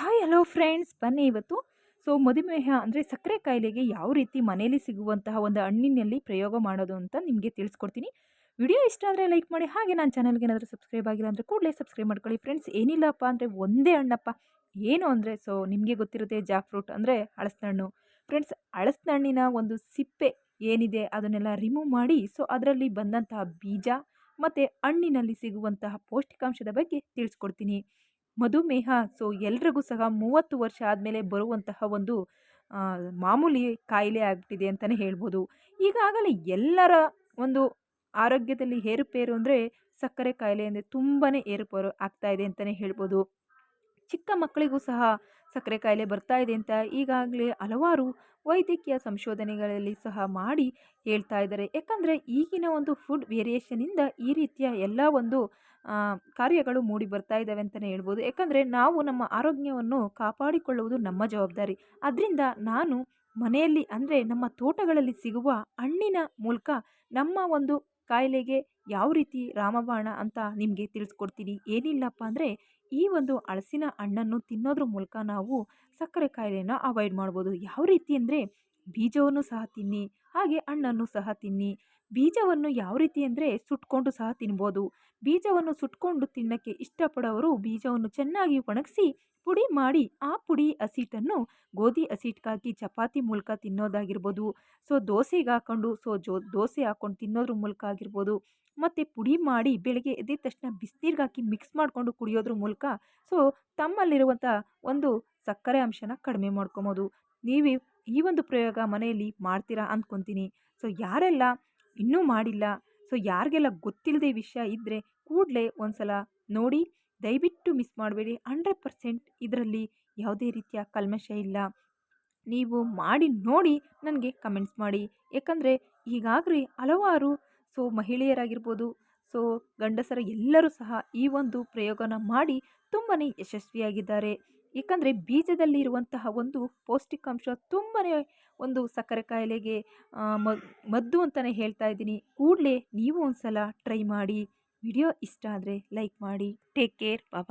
Hi hello friends, ಬನ್ನಿ ಇವತ್ತು. So, ಮಧುಮೇಹ ಅಂದರೆ ಸಕ್ಕರೆ ಕಾಯಿಲೆಗೆ ಯಾವ ರೀತಿ ಮನೆಯಲ್ಲಿ ಸಿಗುವಂತಹ ಒಂದು ಹಣ್ಣಿನಲ್ಲಿ ಪ್ರಯೋಗ ಮಾಡೋದು ಅಂತ ನಿಮಗೆ ತಿಳಿಸ್ಕೊಡ್ತೀನಿ. ವಿಡಿಯೋ ಇಷ್ಟ ಆದರೆ ಲೈಕ್ ಮಾಡಿ, ಹಾಗೆ ನನ್ನ ಚಾನಲ್ಗೆ ಏನಾದರೂ ಸಬ್ಸ್ಕ್ರೈಬ್ ಆಗಿಲ್ಲ ಅಂದರೆ ಕೂಡಲೇ ಸಬ್ಸ್ಕ್ರೈಬ್ ಮಾಡ್ಕೊಳ್ಳಿ. ಫ್ರೆಂಡ್ಸ್, ಏನಿಲ್ಲಪ್ಪ ಅಂದರೆ ಒಂದೇ ಹಣ್ಣಪ್ಪ. ಏನು ಅಂದರೆ, ಸೊ, ನಿಮಗೆ ಗೊತ್ತಿರುತ್ತೆ ಜಾಕ್ ಫ್ರೂಟ್ ಅಂದರೆ ಹಳಸ್ನಣ್ಣು ಫ್ರೆಂಡ್ಸ್ ಹಳಸ್ನಣ್ಣಿನ ಒಂದು ಸಿಪ್ಪೆ ಏನಿದೆ ಅದನ್ನೆಲ್ಲ ರಿಮೂವ್ ಮಾಡಿ, ಸೊ, ಅದರಲ್ಲಿ ಬಂದಂತಹ ಬೀಜ ಮತ್ತು ಹಣ್ಣಿನಲ್ಲಿ ಸಿಗುವಂತಹ ಪೌಷ್ಟಿಕಾಂಶದ ಬಗ್ಗೆ ತಿಳಿಸ್ಕೊಡ್ತೀನಿ. ಮಧುಮೇಹ, ಸೊ ಎಲ್ರಿಗೂ ಸಹ ಮೂವತ್ತು ವರ್ಷ ಆದಮೇಲೆ ಬರುವಂತಹ ಒಂದು ಮಾಮೂಲಿ ಕಾಯಿಲೆ ಆಗ್ಬಿಟ್ಟಿದೆ ಅಂತಲೇ ಹೇಳ್ಬೋದು. ಈಗಾಗಲೇ ಎಲ್ಲರ ಒಂದು ಆರೋಗ್ಯದಲ್ಲಿ ಏರುಪೇರು ಅಂದರೆ ಸಕ್ಕರೆ ಕಾಯಿಲೆ ಅಂದರೆ ತುಂಬಾ ಏರುಪೇರು ಆಗ್ತಾ ಇದೆ ಅಂತಲೇ ಹೇಳ್ಬೋದು. ಚಿಕ್ಕ ಮಕ್ಕಳಿಗೂ ಸಹ ಸಕ್ಕರೆ ಕಾಯಿಲೆ ಬರ್ತಾ ಇದೆ ಅಂತ ಈಗಾಗಲೇ ಹಲವಾರು ವೈದ್ಯಕೀಯ ಸಂಶೋಧನೆಗಳಲ್ಲಿ ಸಹ ಮಾಡಿ ಹೇಳ್ತಾ ಇದ್ದಾರೆ. ಯಾಕಂದರೆ ಈಗಿನ ಒಂದು ಫುಡ್ ವೇರಿಯೇಷನಿಂದ ಈ ರೀತಿಯ ಎಲ್ಲ ಒಂದು ಕಾರ್ಯಗಳು ಮೂಡಿ ಬರ್ತಾ ಇದ್ದಾವೆ ಅಂತಲೇ ಹೇಳ್ಬೋದು. ಯಾಕಂದರೆ ನಾವು ನಮ್ಮ ಆರೋಗ್ಯವನ್ನು ಕಾಪಾಡಿಕೊಳ್ಳುವುದು ನಮ್ಮ ಜವಾಬ್ದಾರಿ. ಅದರಿಂದ ನಾನು ಮನೆಯಲ್ಲಿ ಅಂದರೆ ನಮ್ಮ ತೋಟಗಳಲ್ಲಿ ಸಿಗುವ ಹಣ್ಣಿನ ಮೂಲಕ ನಮ್ಮ ಒಂದು ಕಾಯಿಲೆಗೆ ಯಾವ ರೀತಿ ರಾಮಬಾಣ ಅಂತ ನಿಮಗೆ ತಿಳಿಸ್ಕೊಡ್ತೀನಿ. ಏನಿಲ್ಲಪ್ಪ ಅಂದರೆ ಈ ಒಂದು ಹಳಸಿನ ಹಣ್ಣನ್ನು ತಿನ್ನೋದ್ರ ಮೂಲಕ ನಾವು ಸಕ್ಕರೆ ಕಾಯಿಲೆಯನ್ನು ಅವಾಯ್ಡ್ ಮಾಡ್ಬೋದು. ಯಾವ ರೀತಿ ಅಂದರೆ ಬೀಜವನ್ನು ಸಹ ತಿನ್ನಿ, ಹಾಗೆ ಹಣ್ಣನ್ನು ಸಹ ತಿನ್ನಿ ಬೀಜವನ್ನು ಯಾವ ರೀತಿ ಅಂದರೆ ಸುಟ್ಕೊಂಡು ಸಹ ತಿನ್ಬೋದು. ಬೀಜವನ್ನು ಸುಟ್ಕೊಂಡು ತಿನ್ನಕ್ಕೆ ಇಷ್ಟಪಡೋರು ಬೀಜವನ್ನು ಚೆನ್ನಾಗಿ ಒಣಗಿಸಿ ಪುಡಿ ಮಾಡಿ ಆ ಪುಡಿ ಹಸಿಟ್ಟನ್ನು ಗೋಧಿ ಹಸಿಟ್ಗಾಕಿ ಚಪಾತಿ ಮೂಲಕ ತಿನ್ನೋದಾಗಿರ್ಬೋದು. ಸೊ, ದೋಸೆಗೆ ಹಾಕೊಂಡು, ಸೊ, ಜೋ, ದೋಸೆ ಹಾಕ್ಕೊಂಡು ತಿನ್ನೋದ್ರ ಮೂಲಕ ಆಗಿರ್ಬೋದು. ಮತ್ತು ಪುಡಿ ಮಾಡಿ ಬೆಳಗ್ಗೆ ಎದ್ದ ತಕ್ಷಣ ಬಿಸಿನೀರ್ಗೆ ಮಿಕ್ಸ್ ಮಾಡಿಕೊಂಡು ಕುಡಿಯೋದ್ರ ಮೂಲಕ ಸೊ ತಮ್ಮಲ್ಲಿರುವಂಥ ಒಂದು ಸಕ್ಕರೆ ಅಂಶನ ಕಡಿಮೆ ಮಾಡ್ಕೊಬೋದು. ನೀವು ಈ ಒಂದು ಪ್ರಯೋಗ ಮನೆಯಲ್ಲಿ ಮಾಡ್ತೀರಾ ಅಂದ್ಕೊತೀನಿ ಸೊ, ಯಾರೆಲ್ಲ ಇನ್ನೂ ಮಾಡಿಲ್ಲ. ಸೊ, ಯಾರಿಗೆಲ್ಲ ಗೊತ್ತಿಲ್ಲದೆ ವಿಷಯ ಇದ್ದರೆ ಕೂಡಲೇ ಒಂದು ಸಲ ನೋಡಿ, ದಯವಿಟ್ಟು ಮಿಸ್ ಮಾಡಬೇಡಿ. ಹಂಡ್ರೆಡ್ ಪರ್ಸೆಂಟ್ ಇದರಲ್ಲಿ ಯಾವುದೇ ರೀತಿಯ ಕಲ್ಮಶ ಇಲ್ಲ. ನೀವು ಮಾಡಿ ನೋಡಿ ನನಗೆ ಕಮೆಂಟ್ಸ್ ಮಾಡಿ. ಯಾಕಂದರೆ ಈಗಾಗಲೇ ಹಲವಾರು, ಸೊ, ಮಹಿಳೆಯರಾಗಿರ್ಬೋದು, ಸೊ, ಗಂಡಸರ ಎಲ್ಲರೂ ಸಹ ಈ ಒಂದು ಪ್ರಯೋಗನ ಮಾಡಿ ತುಂಬಾ ಯಶಸ್ವಿಯಾಗಿದ್ದಾರೆ. ಏಕೆಂದರೆ ಬೀಜದಲ್ಲಿ ಇರುವಂತಹ ಒಂದು ಪೌಷ್ಟಿಕಾಂಶ ತುಂಬಾ ಒಂದು ಸಕ್ಕರೆ ಕಾಯಿಲೆಗೆ ಮದ್ದು ಅಂತಲೇ ಹೇಳ್ತಾ ಇದ್ದೀನಿ. ಕೂಡಲೇ ನೀವು ಒಂದು ಸಲ ಟ್ರೈ ಮಾಡಿ, ವಿಡಿಯೋ ಇಷ್ಟ ಆದರೆ ಲೈಕ್ ಮಾಡಿ. Take care, bye.